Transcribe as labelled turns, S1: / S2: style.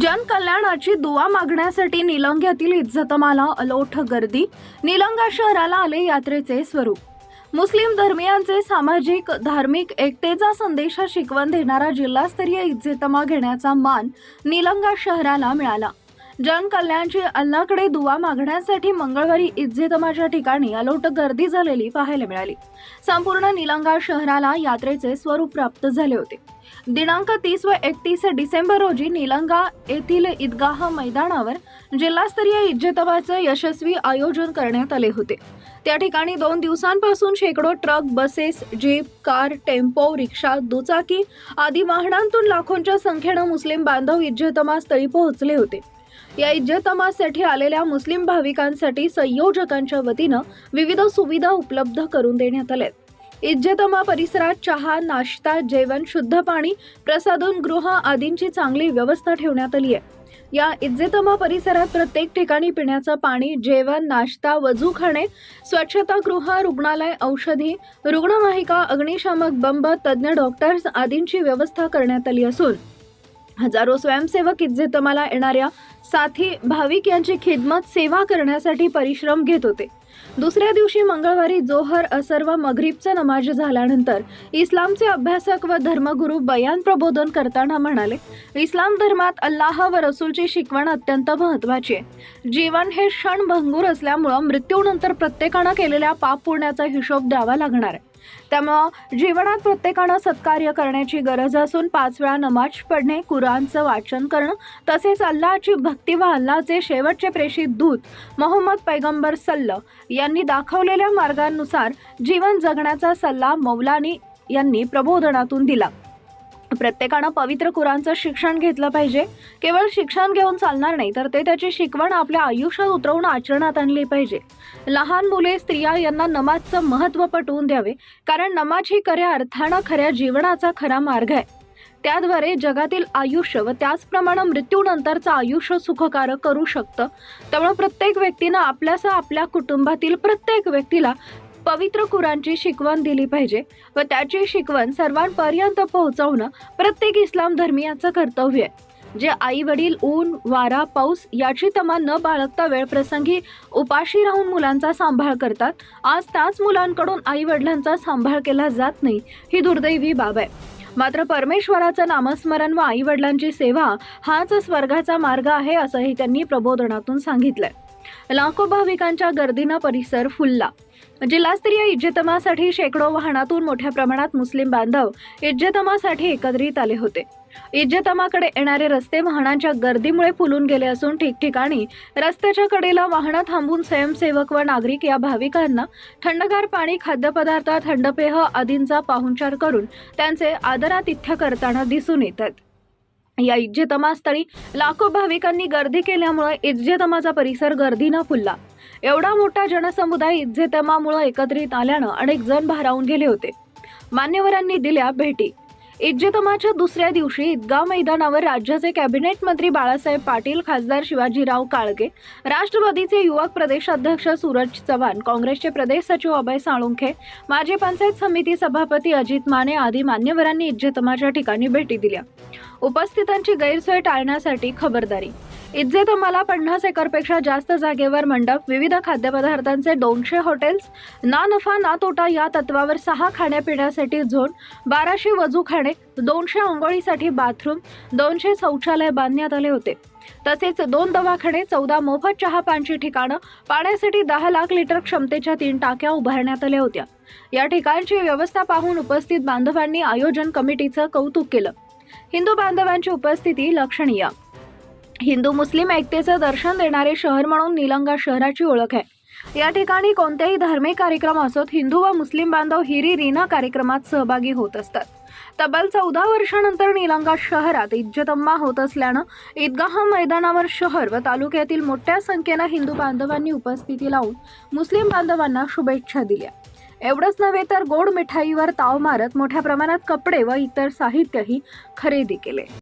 S1: जनकल्याणाची दुवा मागण्यासाठी निलंग्यातील इज्जतमाला अलोट गर्दी. निलंगा शहराला आले यात्रेचे स्वरूप. मुस्लिम धर्मियांचे सामाजिक धार्मिक एकतेचा संदेश शिकवण देणारा जिल्हास्तरीय इज्जतमा घेण्याचा मान निलंगा शहराला मिळाला. जनकल्याणची अल्लाकडे दुवा मागण्यासाठी मंगळवारी इज्जतमाच्या ठिकाणी अलोट गर्दी झालेली पाहायला मिळाली. संपूर्ण निलंगा शहराला यात्रेचे स्वरूप प्राप्त झाले होते. दिनांक तीस व एकतीस डिसेंबर रोजी निलंगा येथील ईदगाह मैदानावर जिल्हास्तरीय इज्जतमाचं यशस्वी आयोजन करण्यात आले होते. त्या ठिकाणी दोन दिवसांपासून शेकडो truck buses jeep car tempo rickshaw दुचाकी आदी वाहनांतून लाखोंच्या संख्येनं मुस्लिम बांधव इज्जतमा स्थळी पोहोचले होते. या इज्जतमासाठी आलेल्या मुस्लिम भाविकांसाठी संयोजकांच्या वतीनं विविध सुविधा उपलब्ध करून देण्यात आल्या इज्जतमा परिसरात चहा नाश्ता जेवण शुद्ध पाणी प्रसादन गृह आदींची चांगली व्यवस्था ठेवण्यात आली आहे. या इज्जतमा परिसरात प्रत्येक ठिकाणी पिण्याचं पाणी जेवण नाश्ता वजू खाणे स्वच्छतागृह रुग्णालय औषधी रुग्णवाहिका अग्निशामक बंब तज्ज्ञ डॉक्टर्स आदींची व्यवस्था करण्यात आली असून हजारो स्वयंसेवक इज्जतमाला येणाऱ्या साथी भाविक यांची खिदमत सेवा करण्यासाठी परिश्रम घेत होते. दुसऱ्या दिवशी मंगळवारी जोहर असर व मगरिबचा नमाज झाल्यानंतर इस्लामचे अभ्यासक व धर्मगुरू बयान प्रबोधन करताना म्हणाले इस्लाम धर्मात अल्लाह व रसूलची शिकवण अत्यंत महत्त्वाची आहे. जीवन हे क्षण भंगूर असल्यामुळं मृत्यूनंतर प्रत्येकानं केलेल्या पाप पुण्याचा हिशोब द्यावा लागणार आहे. त्यामुळं जीवनात प्रत्येकानं सत्कार्य करण्याची गरज असून पाच वेळा नमाज पडणे कुराणचं वाचन करणं तसेच अल्लाची भक्ती व अल्लाचे शेवटचे प्रेषित दूत मोहम्मद पैगंबर सल्ल यांनी दाखवलेल्या मार्गानुसार जीवन जगण्याचा सल्ला मौलानी यांनी प्रबोधनातून दिला. प्रत्येकानं पवित्र कुराणचं शिक्षण घेतलं पाहिजे. केवळ शिक्षण घेऊन चालणार नाही तर ते त्याची शिकवण आपल्या आयुष्यात उतरवून आचरणात आणली पाहिजे. लहान मुले स्त्रिया यांना नमाजचं महत्त्व पटवून द्यावे कारण नमाज ही खऱ्या अर्थानं खऱ्या जीवनाचा खरा मार्ग आहे. त्याद्वारे जगातील आयुष्य व त्याचप्रमाणे मृत्यूनंतरचं आयुष्य सुखकारक करू शकतं. त्यामुळे प्रत्येक व्यक्तीनं आपल्यासह आपल्या कुटुंबातील प्रत्येक व्यक्तीला पवित्र कुराणची शिकवण दिली पाहिजे व त्याची शिकवण सर्वांपर्यंत पोहोचवणं प्रत्येक इस्लाम धर्मियाचं कर्तव्य आहे. जे आई वडील ऊन वारा पाऊस याची तमा न बाळगता वेळप्रसंगी उपाशी राहून मुलांचा सांभाळ करतात. आज त्याच मुलांकडून आई वडिलांचा सांभाळ केला जात नाही ही दुर्दैवी बाब आहे. मात्र परमेश्वराचं नामस्मरण व आई वडिलांची सेवा हाच स्वर्गाचा मार्ग आहे असंही त्यांनी प्रबोधनातून सांगितलंय. लाखो भाविकांच्या गर्दीनं परिसर फुलला. जिल्हास्तरीय इज्जतमासाठी शेकडो वाहनातून मोठ्या प्रमाणात मुस्लिम बांधव इज्जतमासाठी एकत्रित आले होते. इज्जतमाकडे येणारे रस्ते वाहनांच्या गर्दीमुळे फुलून गेले असून ठिकठिकाणी रस्त्याच्या कडेला वाहनं थांबून स्वयंसेवक व नागरिक या भाविकांना थंडगार पाणी खाद्यपदार्थ थंडपेह आदींचा पाहुणचार करून त्यांचे आदरातिथ्य करताना दिसून येतात. या इज्जतमा स्थळी लाखो भाविकांनी गर्दी केल्यामुळे इज्जतमाचा परिसर गर्दीनं फुलला. एवढा मोठा जनसमुदाय इज्जतमामुळे एकत्रित आल्यानं अनेक जण भारावून गेले होते. मान्यवरांनी दिल्या भेटी. इज्जतमाच्या दुसऱ्या दिवशी ईदगाव मैदानावर राज्याचे कॅबिनेट मंत्री बाळासाहेब पाटील खासदार शिवाजीराव काळगे राष्ट्रवादीचे युवक प्रदेशाध्यक्ष सूरज चव्हाण काँग्रेसचे प्रदेश सचिव अभय साळुंखे माजी पंचायत समिती सभापती अजित माने आदी मान्यवरांनी इज्जतमाच्या ठिकाणी भेटी दिल्या. उपस्थितांची गैरसोय टाळण्यासाठी खबरदारी इज्जतमाला पन्नास एकरपेक्षा जास्त जागेवर मंडप विविध खाद्यपदार्थांचे दोनशे हॉटेल्स ना नफा ना तोटा या तत्वावर सहा खाण्यापिण्यासाठी झोन बाराशे वजूखाणे दोनशे आंघोळीसाठी बाथरूम दोनशे शौचालय बांधण्यात आले होते. तसेच दोन दवाखाने चौदा मोफत चहापानची ठिकाणं पाण्यासाठी दहा लाख लिटर क्षमतेच्या तीन टाक्या उभारण्यात आल्या होत्या. या ठिकाणची व्यवस्था पाहून उपस्थित बांधवांनी आयोजन कमिटीचं कौतुक केलं. हिंदू बांधवांची उपस्थिती लक्षणीय. हिंदू मुस्लिम एकतेचं दर्शन देणारे शहर म्हणून निलंगा शहराची ओळख आहे. या ठिकाणी कोणतेही धार्मिक कार्यक्रम असोत हिंदू व मुस्लिम बांधव हिरी रीना कार्यक्रमात सहभागी होत असतात. तब्बल चौदा वर्षानंतर निलंगा शहरात इज्जतम्मा होत असल्यानं ईदगाह मैदानावर शहर व तालुक्यातील मोठ्या संख्येनं हिंदू बांधवांनी उपस्थिती लावून मुस्लिम बांधवांना शुभेच्छा दिल्या. एवढंच नव्हे तर गोड मिठाईवर ताव मारत मोठ्या प्रमाणात कपडे व इतर साहित्यही खरेदी केले.